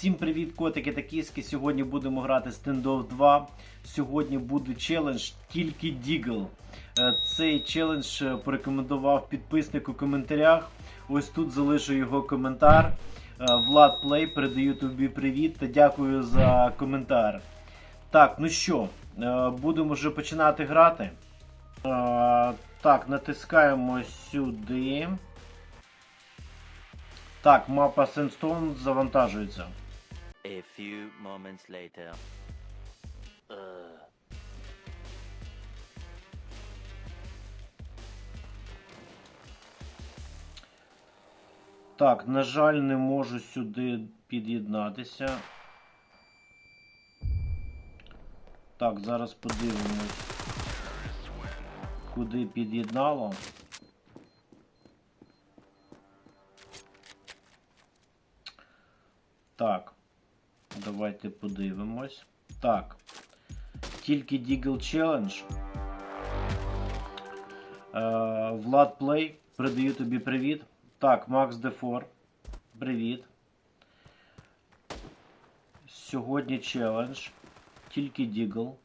Всім привіт, котики та кіски. Сьогодні будемо грати Standoff 2. Сьогодні буде челендж тільки Дігл. Е, Цей челендж е, порекомендував підписник у коментарях. Ось тут залишу його коментар. Е, Влад Плей, передаю тобі привіт та дякую за коментар. Так, ну що, будемо вже починати грати. Так, натискаємо сюди. Так, мапа Sandstone завантажується. A few moments later. Uh, Так, на жаль, не можу сюди під'єднатися. Так, зараз подивимось, куди під'єднало. Так, давайте подивимось. Так. Тільки Deagle Challenge. Е, Влад Плей, передаю тобі привіт. Так, Макс Дефор. Привіт. Сьогодні челендж. Тільки Дігл.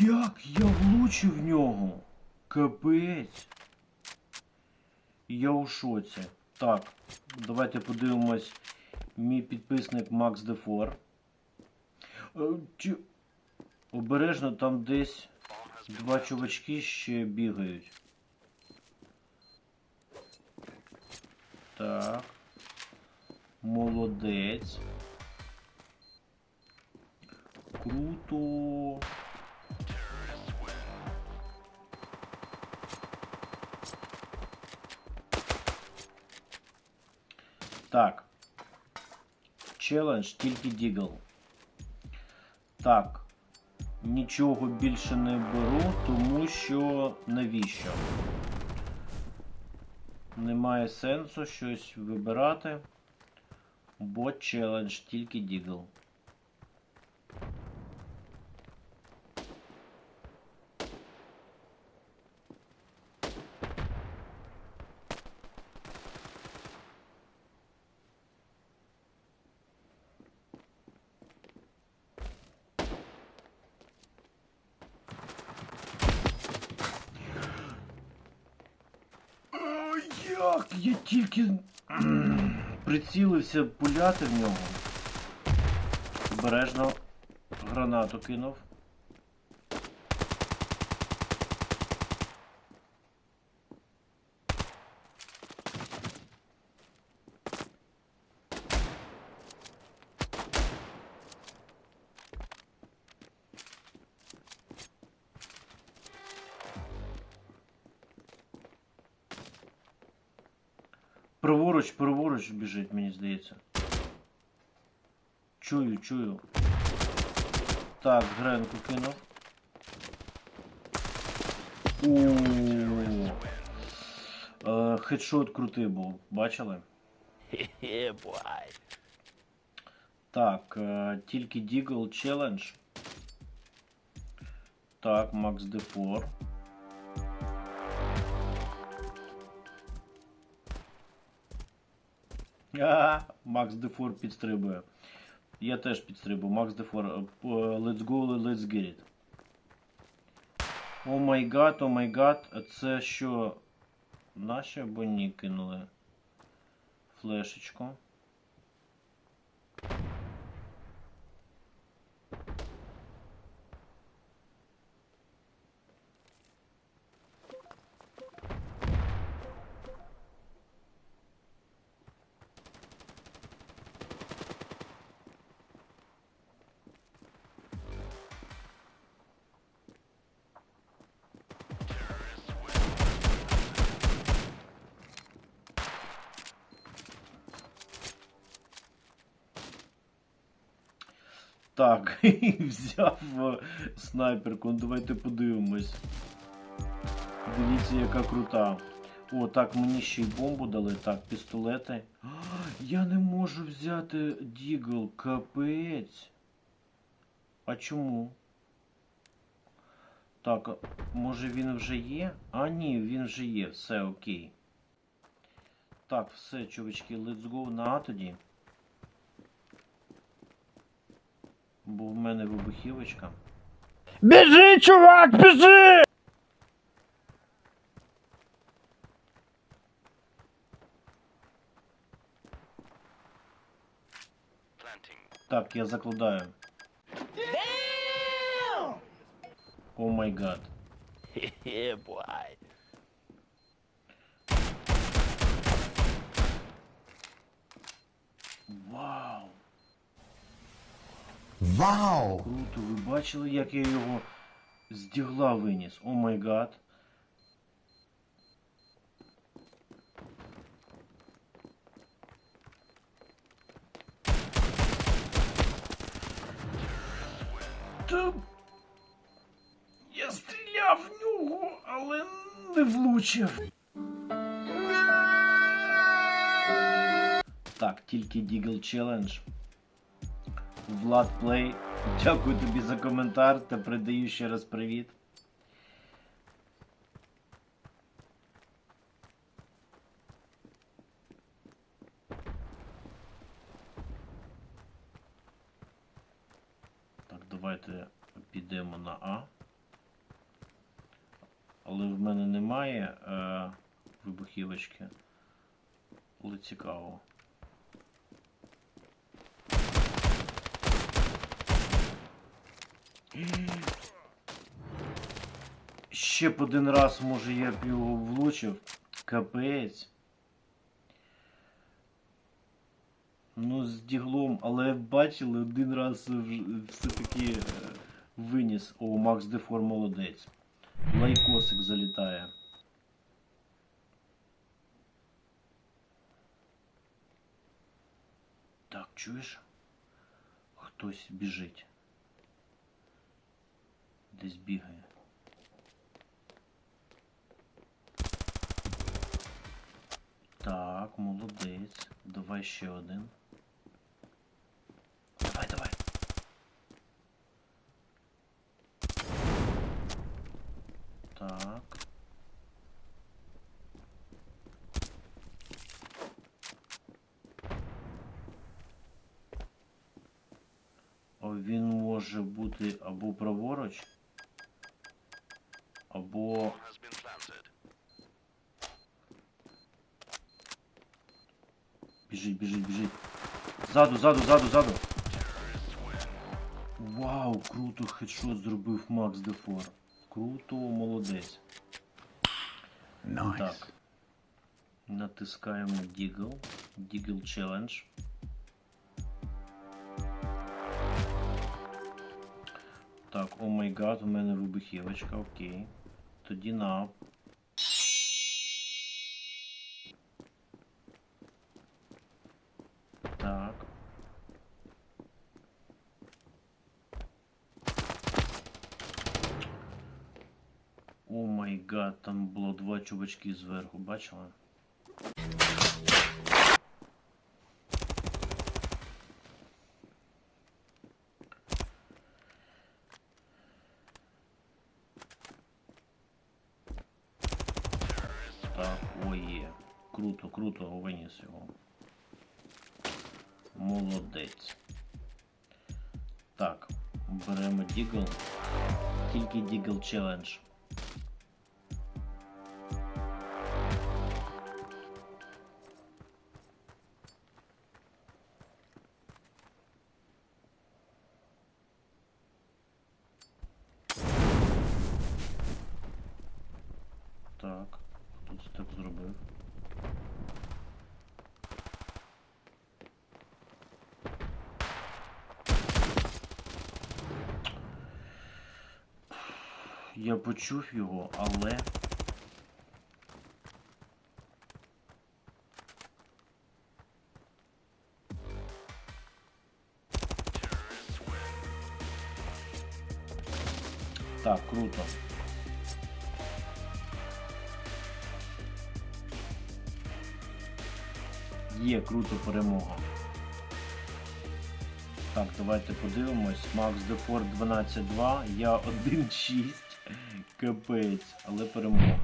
Як влучив в нього? Капець. Я у шоці. Так, давайте подивимось. Мій підписник Макс Дефор. Е, чи- Обережно там десь два чувачки ще бігають. Так. Молодець. Круто. Так. Челендж тільки Дігл. Так. Нічого більше не беру, тому що навіщо? Немає сенсу щось вибирати. Бо челендж тільки Дігл. Я тільки прицілився пуляти в нього. Обережно гранату кинув. біжить, мені здається. Чую, чую. Так, гренку кинув. О, Хедшот крутий був, бачили? yeah, boy. Так, е, тільки Deagle Challenge. Так, Макс Дефор. А, Макс Дефор підстрибує. Я теж підстрибую. Макс Дефор. е, п- Let's go, let's get it. О май гад, о май гад. Це що? Наші або ні кинули? Флешечку. Так, взяв е, снайперку. Ну, Давайте подивимось. Дивіться, яка крута. О, так, мені ще й бомбу дали. Так, пістолети. Я не можу взяти Дігл, капець. А чому? Так, може він вже є? А ні, він вже є, все окей. Так, все, чувачки, let's go на тоді. Бо в мене вибухівочка. Біжи, чувак, біжи! Так, я закладаю. О май гад. Yeah, boy. Вау! Вау! Круто, ви бачили, як я його з дігла виніс? О май гад. Я стріляв в нього, але не влучив. Так, тільки Deagle Challenge. Влад Плей. Дякую тобі за коментар та передаю ще раз привіт. Так, давайте підемо на А. Але в мене немає е, вибухівочки. Але цікаво. Ще б один раз, може, я б його влучив. Капець. Ну, з діглом, але бачили, один раз все-таки е, виніс. О, Макс Дефор молодець. Лайкосик залітає. Так, чуєш? Хтось біжить. Десь бігає. Так, молодець. Давай ще один. Давай, давай. Так. О, Він може бути або праворуч, або Біжить, біжить, біжить. Ззаду, ззаду, ззаду, ззаду. Вау, круто хедшот зробив Макс Дефор. Круто, молодець. Nice. Так. Натискаємо Deagle. Deagle Challenge. Так, о май гад, у мене вибухівочка, окей. Тоді на. Так. О май гад, там було два чувачки зверху, бачила? Виніс його. Молодець. Так, беремо Дігл. Тільки Дігл челендж. Почув його, але. Так, круто. Є круто перемога. Так, давайте подивимось. Макс Дефор 12-2, я 1-6. Капець, але перемога.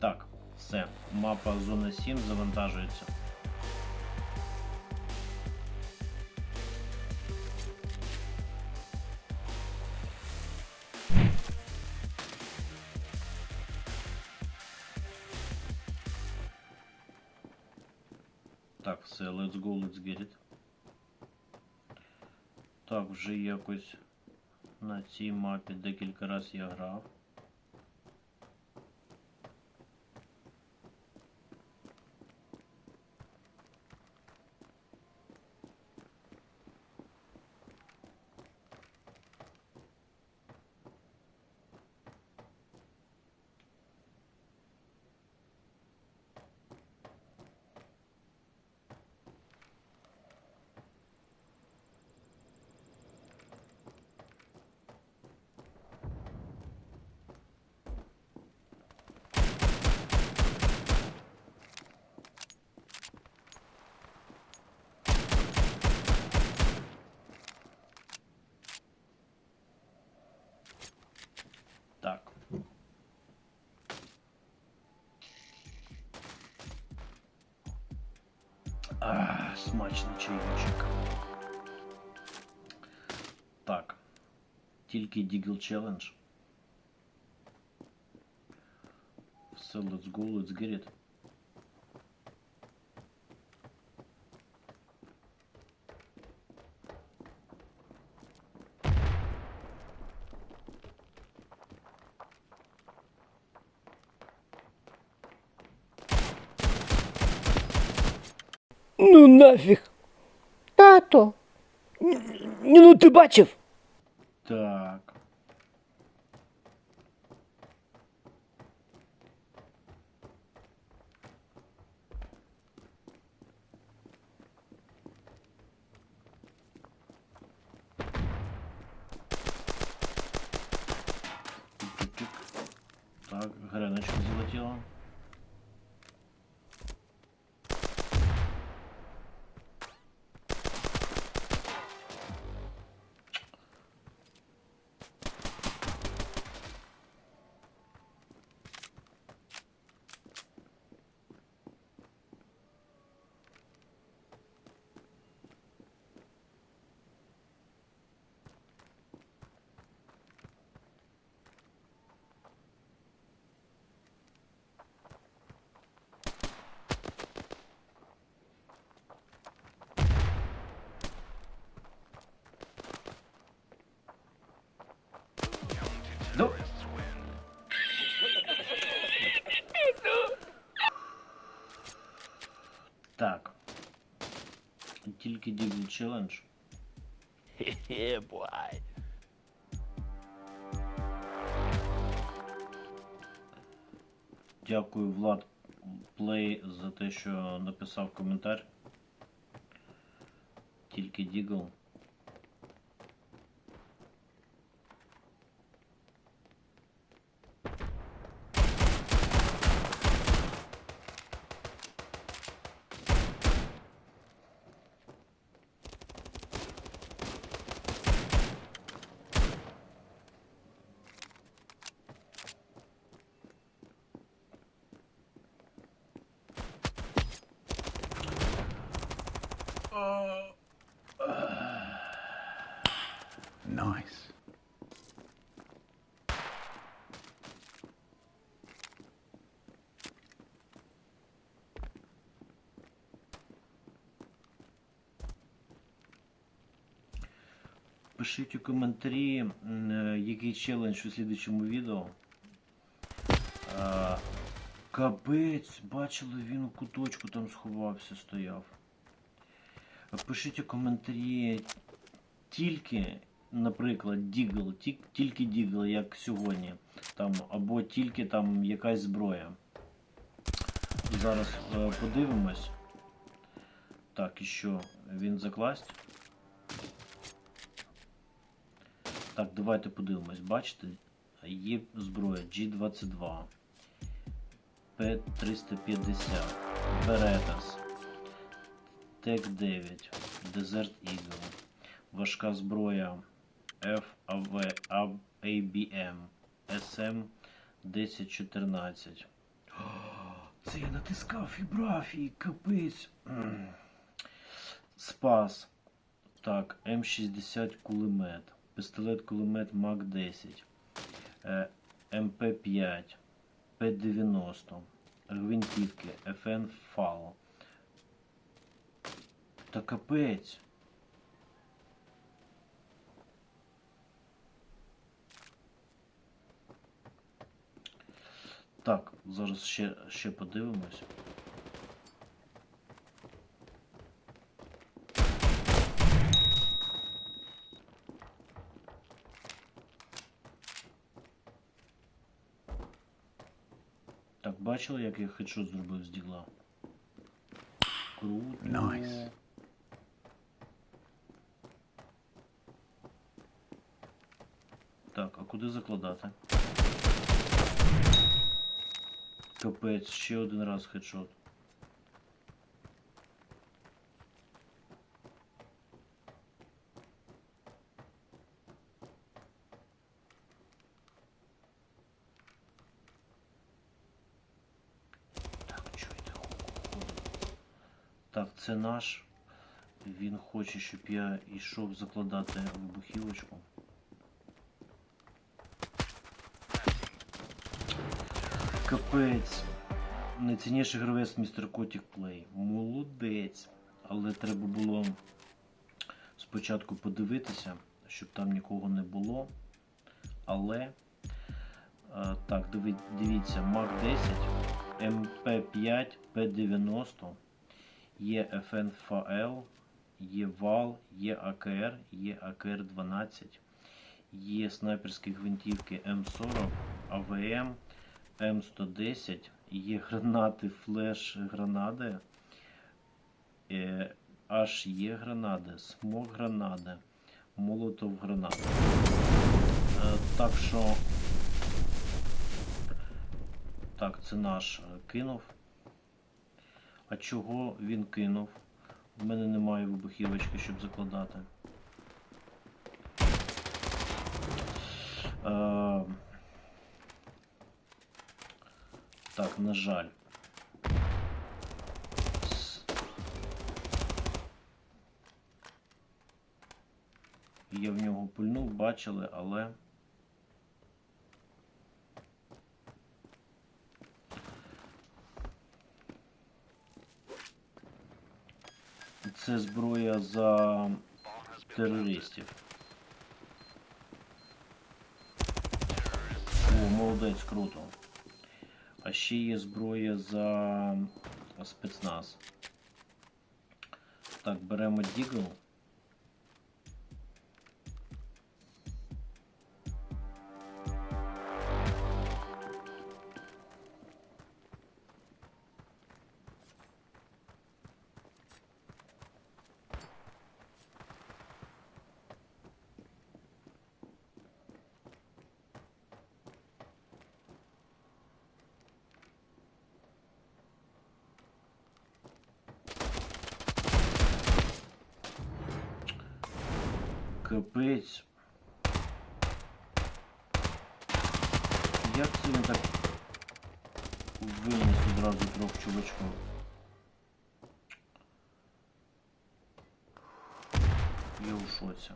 Так, все. Мапа зона 7 завантажується. Так, все, let's go, let's get it. Так, вже якось на цій мапі декілька разів я грав. А, смачний чайочок. Так. Тільки Deagle Challenge. Все, let's go, let's get it. Ну нафіг. Тато. Ну ти бачив? Так. Так, греночка залетела. Тільки Дігл челендж. Хе-хе, бай. Дякую, Влад Плей, за те, що написав коментар. Тільки Дігл. Nice. Пишіть у коментарі, е, який челендж у слідчому відео. Капець, бачили, він у куточку там сховався, стояв. Пишіть у коментарі тільки, наприклад, Дігл, тільки Дігл, як сьогодні. Там, або тільки там якась зброя. Зараз е, подивимось. Так, і що? Він закласть? Так, давайте подивимось. Бачите, є зброя G22. П-350, Беретас, ТЕК-9, Desert Eagle, важка зброя FAV, ABM, SM 1014. Це я натискав фібрафії, капець. Спас. Так, М60 кулемет, пістолет кулемет МАК-10, е, МП5, П-90, гвинтівки, FN ФАО. Та капець. Так, зараз ще, ще подивимось. Так, бачили, як я хедшот зробив з дігла? Круто. Nice. Так, а куди закладати? Капець, ще один раз хедшот. Так, чуєте, ходить. Так, це наш. Він хоче, щоб я йшов закладати вибухівочку. Капець. Найцінніший гравець містер Котік Плей. Молодець. Але треба було спочатку подивитися, щоб там нікого не було. Але. е, так, дивіться, Мак 10, МП5, П90, є ФНФЛ, є ВАЛ, є АКР, є АКР-12, є снайперські гвинтівки М40, АВМ, М110, є гранати, флеш гранади, е, аж є гранади, смок гранади, молотов гранади. Е, так що. Так, це наш е, кинув. А чого він кинув? У мене немає вибухівочки, щоб закладати. Е, так, на жаль. Я в нього пульнув, бачили, але. Це зброя за терористів. О, молодець, круто. А ще є зброя за спецназ. Так, беремо Дігл. Капець. Як це він так виніс одразу трьох чувачків? Я у шоці.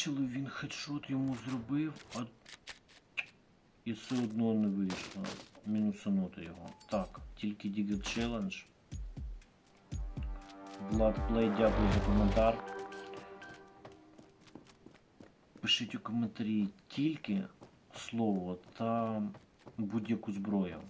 Бачили, він хедшот йому зробив, а і все одно не вийшло. Мінусанути його. Так, тільки Digger Challenge. Влад Плей, дякую за коментар. Пишіть у коментарі тільки слово та будь-яку зброю.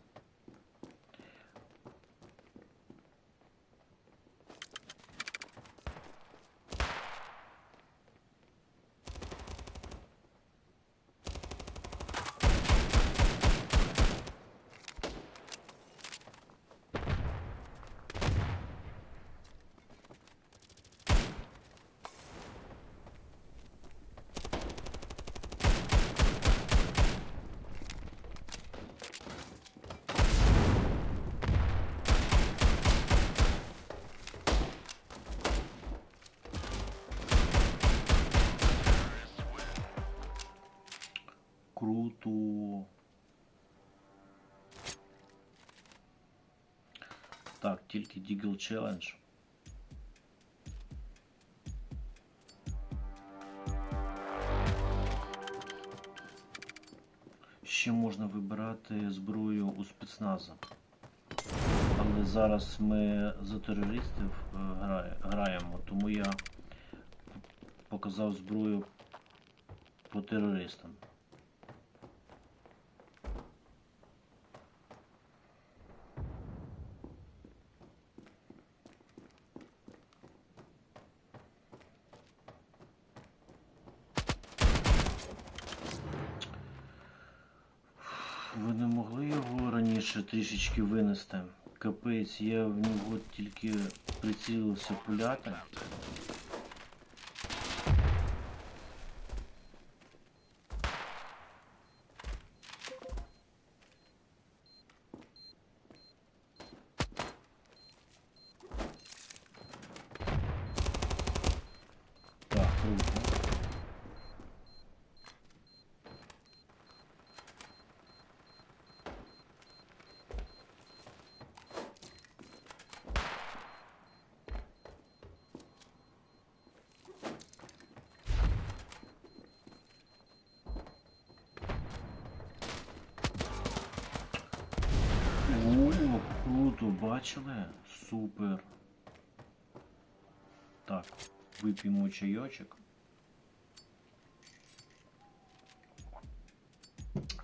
Тільки Ще можна вибирати зброю у спецназа. Але зараз ми за терористів е, граємо, тому я показав зброю по терористам. Ви не могли його раніше трішечки винести? Капець, я в нього тільки прицілився пуляти. круто, бачили? Супер. Так, вип'ємо чайочок.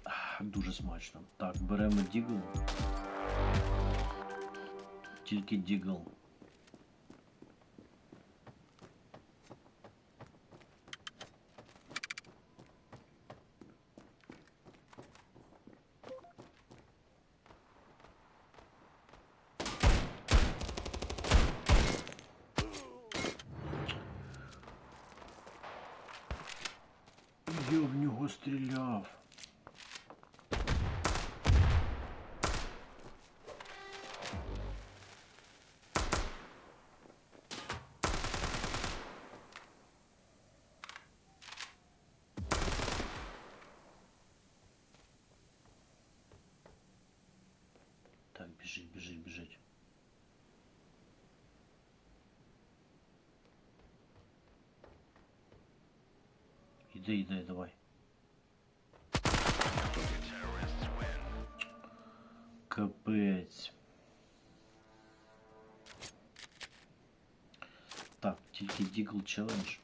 Ах, Дуже смачно. Так, беремо дігл. Тільки дігл. Я в нього стріляв. Так, біжить, біжить, біжить. Іди, іди, давай. Капець. Так, тільки Дігл Challenge.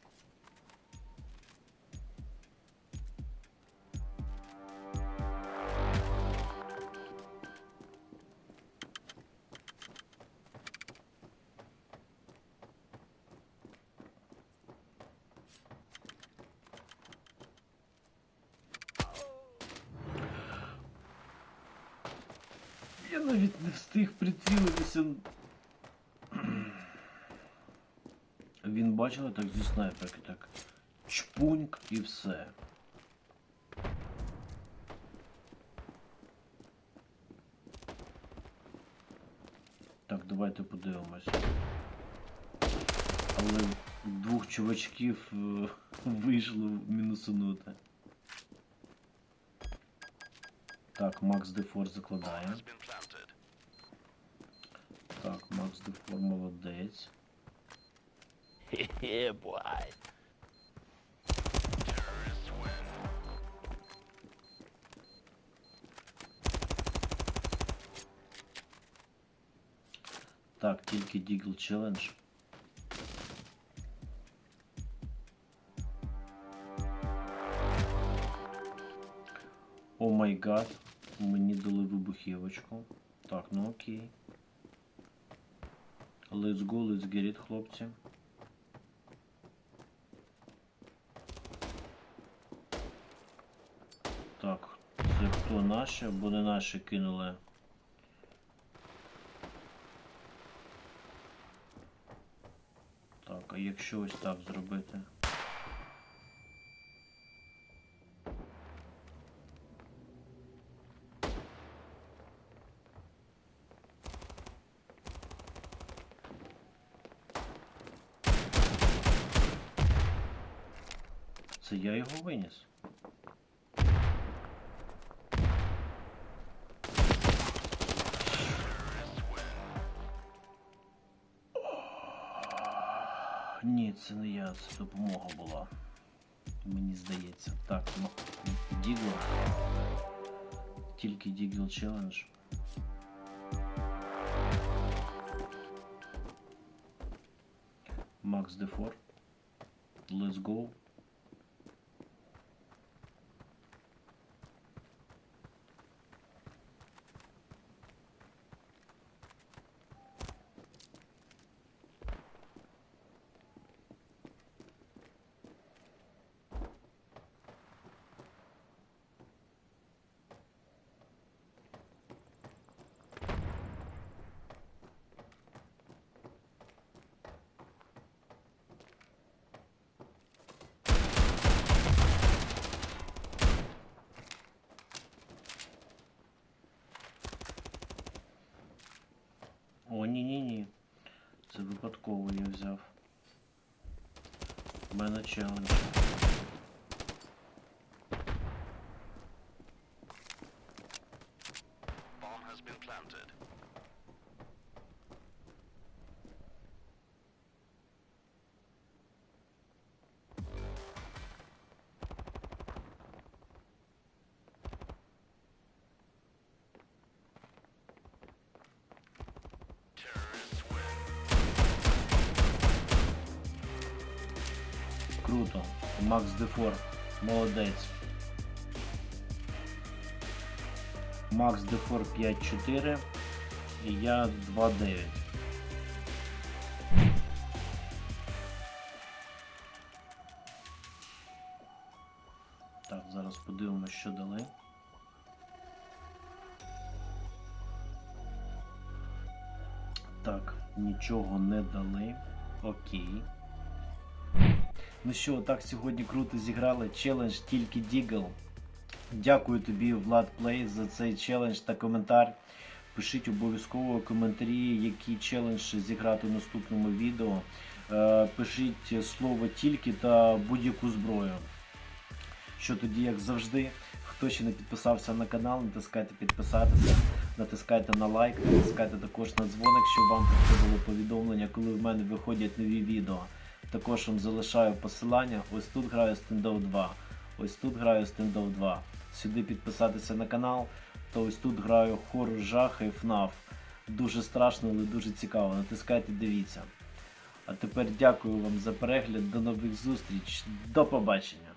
Бачили так зі снайперки, так. Чпуньк і все. Так, давайте подивимось. Але двох чувачків е, вийшло мінусанути. Так, Макс Дефор закладає. Так, Макс Дефор молодець. Yeah, boy. Так, тільки Deagle Challenge. О май гад, мені дали вибухівочку. Так, ну окей. Let's go, let's get it, хлопці. Так, це хто наші, або не наші кинули. Так, а якщо ось так зробити? Це я його виніс. Це не я, це допомога була. Мені здається. Так, ну, Дігл. Тільки Дігл челендж. Макс Дефор. Let's go. О, ні-ні-ні. Це випадково я взяв. У мене челендж. Макс Дефор. Молодець. Макс Дефор 5-4 і я 2-9. Так, зараз подивимося, що дали. Так, нічого не дали. Окей. Ну що, так сьогодні круто зіграли. Челендж тільки Дігл. Дякую тобі, Влад Плей, за цей челендж та коментар. Пишіть обов'язково коментарі, який челендж зіграти в наступному відео. Е, Пишіть слово тільки та будь-яку зброю. Що тоді, як завжди, хто ще не підписався на канал, натискайте підписатися, натискайте на лайк, натискайте також на дзвоник, щоб вам приходило повідомлення, коли в мене виходять нові відео. Також вам залишаю посилання. Ось тут граю стендов 2. Ось тут граю стендов 2. Сюди підписатися на канал, то ось тут граю хору жах і FNAF. Дуже страшно, але дуже цікаво. Натискайте, дивіться. А тепер дякую вам за перегляд. До нових зустріч. До побачення.